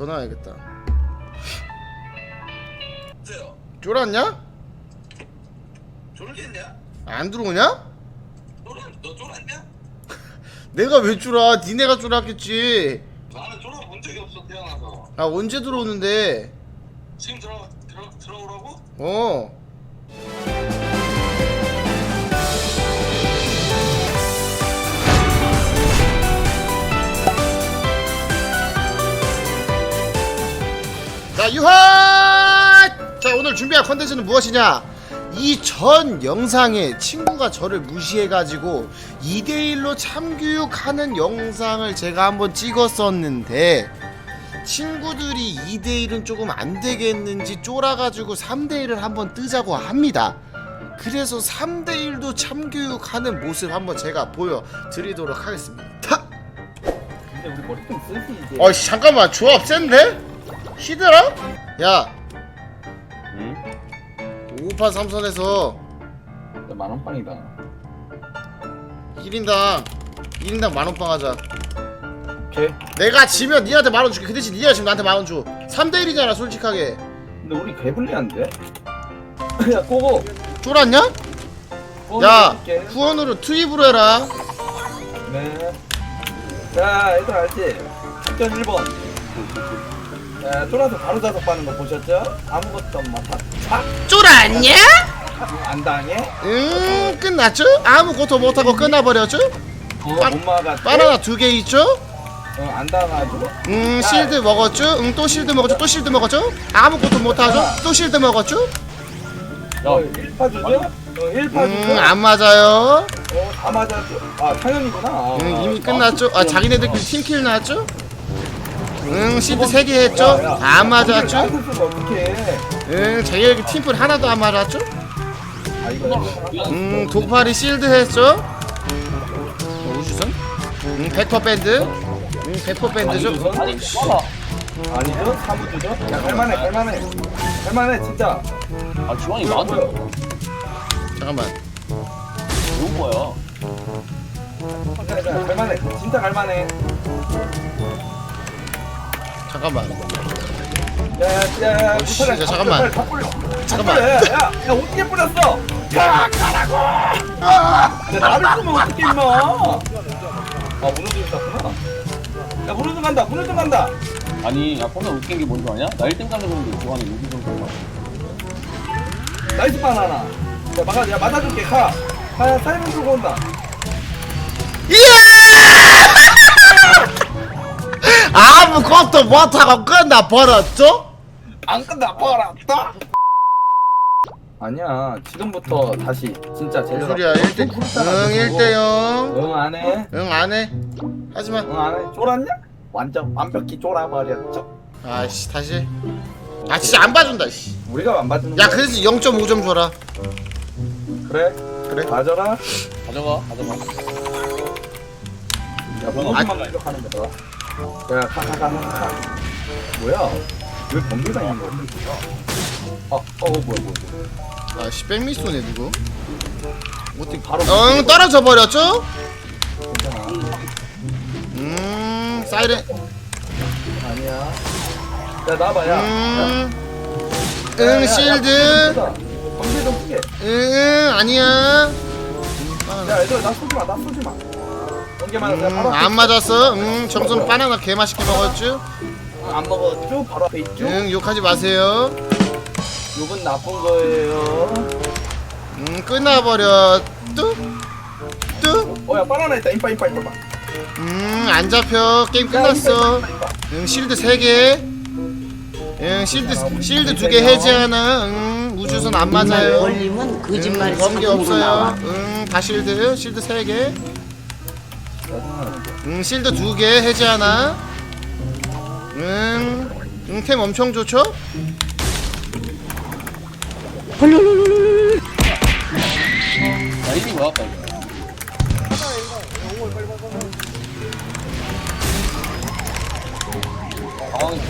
전화해야겠다. 어때요? 쫄았냐? 졸겠냐? 안 들어오냐? 쫄았, 너 쫄았냐? 내가 왜 쫄아? 니네가 쫄았겠지. 나는 쫄아본 적이 없어 태어나서 아 언제 들어오는데? 지금 들어, 들어, 들어오라고? 어. 자 유하! 자 오늘 준비할 컨텐츠는 무엇이냐? 이 전 영상에 친구가 저를 무시해가지고 2대1로 참교육하는 영상을 제가 한번 찍었었는데 친구들이 2대1은 조금 안 되겠는지 쫄아가지고 3대1을 한번 뜨자고 합니다. 그래서 3대1도 참교육하는 모습 한번 제가 보여드리도록 하겠습니다. 근데 우리 머리 좀 쓰지 이제. 어이씨 잠깐만 조합 센데? 히드라? 야 응? 5판 3선에서 진짜 만원빵이다. 1인당 1인당 만원빵 하자. 오케이. 내가 지면 니한테 만원 줄게. 그 대신 니가 지금 나한테 만원 줘. 3대1이잖아 솔직하게. 근데 우리 개불리한데? 야 꼬고. 쫄았냐? 꼬고 야 해줄게. 후원으로 투입으로 해라. 네. 자 얘들 알지? 작전 1번. 자 쫄아서 바로 자석 빠는 거 보셨죠? 아무것도 못하. 아! 쫄았냐? 안 당해? 음 끝났죠? 아무것도 못하고 끝나버렸죠? 어, 빠- 못 막았지? 바나나 두 개 있죠? 어, 안 당하죠? 음 실드 먹었죠? 응또 실드 먹었죠? 또 실드 먹었죠? 아무것도 못하죠? 또 실드 먹었죠? 어, 1파 주죠? 어, 1파 주죠? 음안 맞아요 어, 다 맞았죠? 아, 당연이구나. 아, 음 이미 아, 끝났죠? 아 자기네들끼리 팀킬 나왔죠? 응 실드 세개 했죠? 안 맞았죠? 어떻게 응 자기네들 팀플 하나도 안 맞았죠? 아, 이거 음 독파리 실드 했죠? 어, 우주선? 음 백퍼 밴드? 음 백퍼 밴드죠? 아니, 아니죠? 사무주죠? 야, 갈만해, 갈만해. 갈만해, 진짜. 아 주환이 나한테 잠깐만 좋은 거야. 야, 갈만해. 진짜 갈만해. 잠깐만 야, 야, 야, 야, 어, 씨. 야, 잠깐만. 잠깐만. 뿌려. 야, 야, 야, 어떻게 뿌렸어? 야, 가라고! 야, 나를 쏘면 어떻게 임마? 아, 문호준 쐈구나. 야, 문호준 간다, 문호준 간다. 아니 야 포나 웃긴 게 뭔지 아냐? 나 1등 가려는데 주환이 여기 좀 쏘나. 나이스 바나나. 야, 막아, 야, 맞아줄게, 가. 가, 야, 사이먼 들고 온다. 아무것도 못하고 끝나버렸죠? 안 끝나 버렸다. 아니야 지금부터 다시 진짜 제대로 소리야 1대 응 1대 0 응 안 해. 응 안 해. 하지마. 응 안 해. 쫄았냐? 완전 완벽히 쫄아버렸죠? 아씨 다시. 아 진짜 안 봐준다 씨. 우리가 안 받는 야 거야. 그래서 0.5점 줘라. 그래? 그래. 가져라. 가져가 가져가. 야 번호만 공격하는 거다 야 가가가가 뭐야? 왜 번개가 있는 거야? 어어 뭐야 뭐야 뭐야. 아씨 백미 쏘네 누구? 어떻게 바로 응 떨어져 버렸죠? 괜찮아. 음 사이렌. 아니야. 야 나봐 야. 음응 야, 야, 야, 실드. 번개 좀 크게. 응 아니야. 야 얘들아 나 쏘지 마 나 쏘지 마 번개만 내가 바로 앞에 음안 맞았어? 응 점점 바나나 개 맛있게 먹었죠? 있- 안 먹었죠? 바로 앞에 있죠? 응 욕하지 마세요. 욕은 나쁜 거예요. 음 끝나버렸 뚜뚜? 어야 바나나 있다. 인파 인파 인파 음안 잡혀. 게임 끝났어. 응 실드 3개. 응 실드 실드 2개 해제 하나? 응 우주선 안 맞아요. 거짓말이 응, 검기 자동으로 나와. 없어요 응다 실드. 실드 3개 응 실드 2개 해제 하나 응응템 엄청 좋죠? 나 1위 뭐할까 이거. 당황이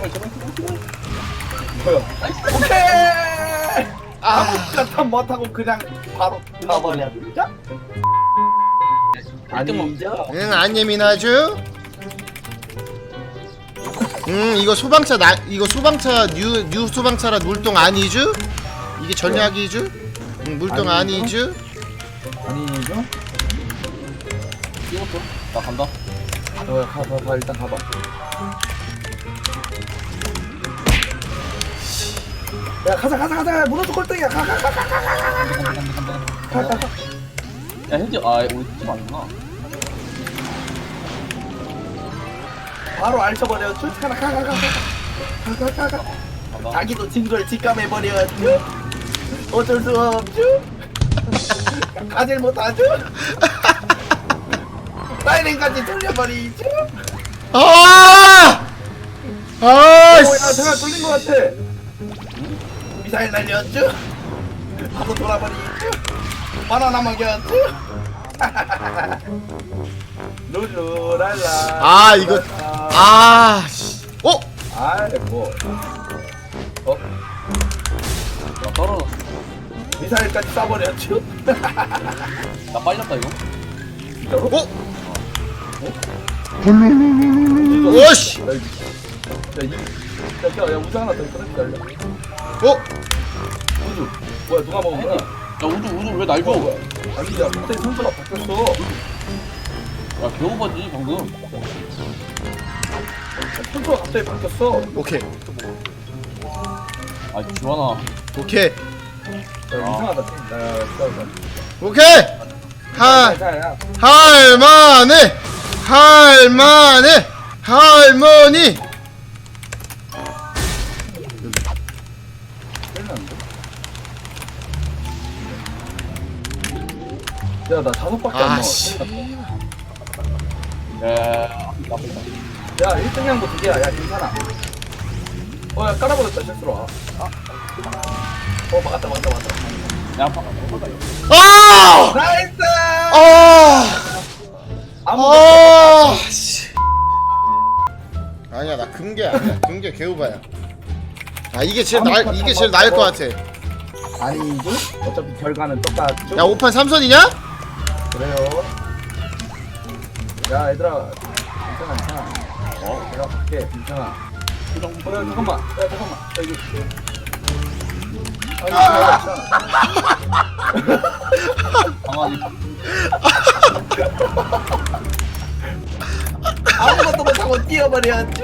제발 제발 제발 제발. 뭐야 오케이 아무것도 못하고 그냥 바로 가버려 진짜? 아니죠? 응, 안 예민하죠? 응, 이거 소방차 나 이거 소방차 뉴, 뉴 소방차라 물동 아니죠? 이게 전략이죠? 응, 물동 아니죠? 아니죠? 찍었어? 나 간다. 어, 가, 가, 가, 일단 가봐. 야, 가자, 가자, 가자. 무너져 꼴등이야. 가, 가, 가, 가, 가, 가, 가, 가, 가, 가. 야, 현지, 아, 우리 팀 아니구나. 바로 알쳐버렸죠? 가라, 가, 가, 가, 가. 가, 가, 가, 가. 간다. 자기도 친구를 직감해버렸죠? 어쩔 수 없죠? 가질 못하죠? 사이렌까지 돌려버리죠? 아! 아! 오, 야, 씨. 제가 돌린 것 같아. 미사일 날렸죠? 바로 돌아버리죠? 바나나 먹였죠? 룰루랄라. 아, 이거 아, 씨. 어? 아이, 뭐. 어? 나 떨어졌어. 미사일까지 쏴버렸죠? 나 빨렸다, 이거. 진짜로? 어? 오씨. 야, 이- 야, 이- 야, 야, 야, 우주 하나 더 있거든? 기다려. 어? 우주. 뭐야, 누가 먹은 거야? 야, 우주, 우주 왜 날 줘? 뭐야? 아니, 야, 갑자기 선수가 바뀌었어. 야, 개오바지, 방금. 선수가 갑자기 바뀌었어. 오케이. 아, 주환아. 오케이. 야, 이상하다. 야, 야, 기다려. 오케이. 야, 야. 할만해. 할만해. 할머니. 야, 나 다섯 밖에 안아 나와. 씨. 야, 야, 야, 나쁘다. 야, 1등 양보 두 개야. 야, 괜찮아. 어, 야, 깔아버렸다, 실수로. 아. 어, 막았다, 막았다, 막았다. 야, 아파. 아! 나이스! 아! 아무도 아! 씨. 아니야 나 금괴 아니야 금괴 개우바야 아 이게 제일 나 이게 제일 나을 것 같아 아니죠? 어차피 결과는 똑같죠? 야 5판 3선이냐? 그래요. 야, 얘들아. 괜찮아, 괜찮아. 어, 내가 갈게. 괜찮아. 어, 야, 잠깐만. 야, 잠깐만. 야, 이거. 아니, 괜찮아. 강아지. 아무것도 못하고 뛰어버렸죠?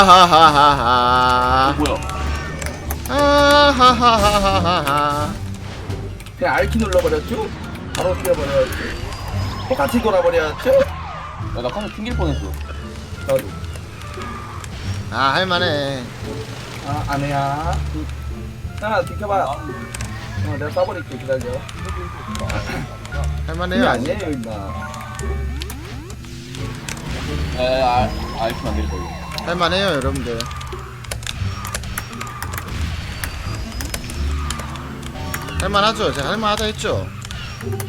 아하하하하하 뭐야? 아하하하하하 그냥 알키 눌러버렸죠? 바로 뛰어버렸죠? 똑같이 돌아버렸죠? 야, 나 카메라 튕길 뻔했어. 나도. 아 할만해 아, 안 해야. 하나 비켜봐. 어, 내가 쏴버릴게. 기다려. 할만해요 이게 아니 아니에요, 임마. 아, 아, 이렇게 안 되겠다, 이거. 할만해요 여러분들 할만하죠 제가 할만하다 했죠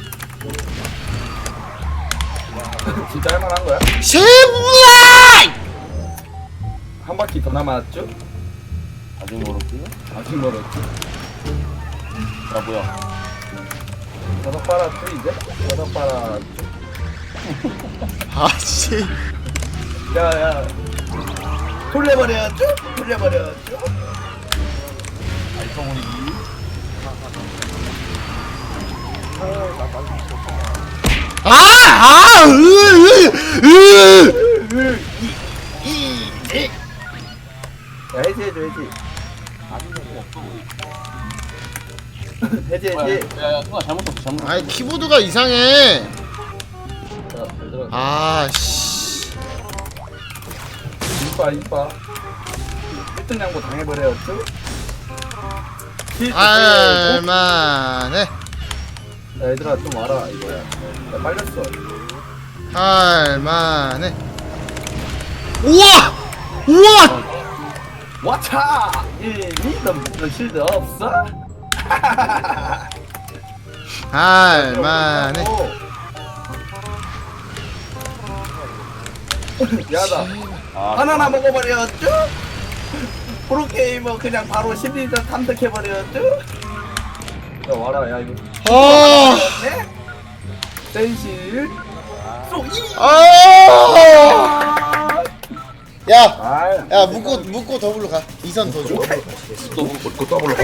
진짜 할만한 거야? 쉐브라이 한 바퀴 더 남았죠? 아직 멀었지? 아직 멀었죠? 야, 뭐야? 다섯 빨았죠, 이제? 다섯 빨았죠? 아씨 야, 야. 돌려버렸죠? 돌려버렸죠? 알성우리. 아! 아! 으! 으! 으! 으, 이, 이, 이. 야, 해제해줘, 해제. 해제, 뭐야? 해제. 야, 야, 누나 잘못 썼어, 잘못 썼어. 아니 키보드가 이상해 자. 아씨 이빠, 이빠. 1등 양보? 실- 아, 할만해 야, 얘들아, 좀 와라, 이거야. 야, 빨렸어. 할만해 우와! 우와! 와차! 1, 2, 너, 너 실드 없어? 할만해 야다. 아, 바나나 먹어버렸죠? 프로게이머 그냥 바로 심리전 탐색해버렸죠? 야 와라 야 이거. 아, 네? 센실. 아, 야, 아. 야, 묶고 묶고 더블로 가. 이선 더 줘. 또 더블로 가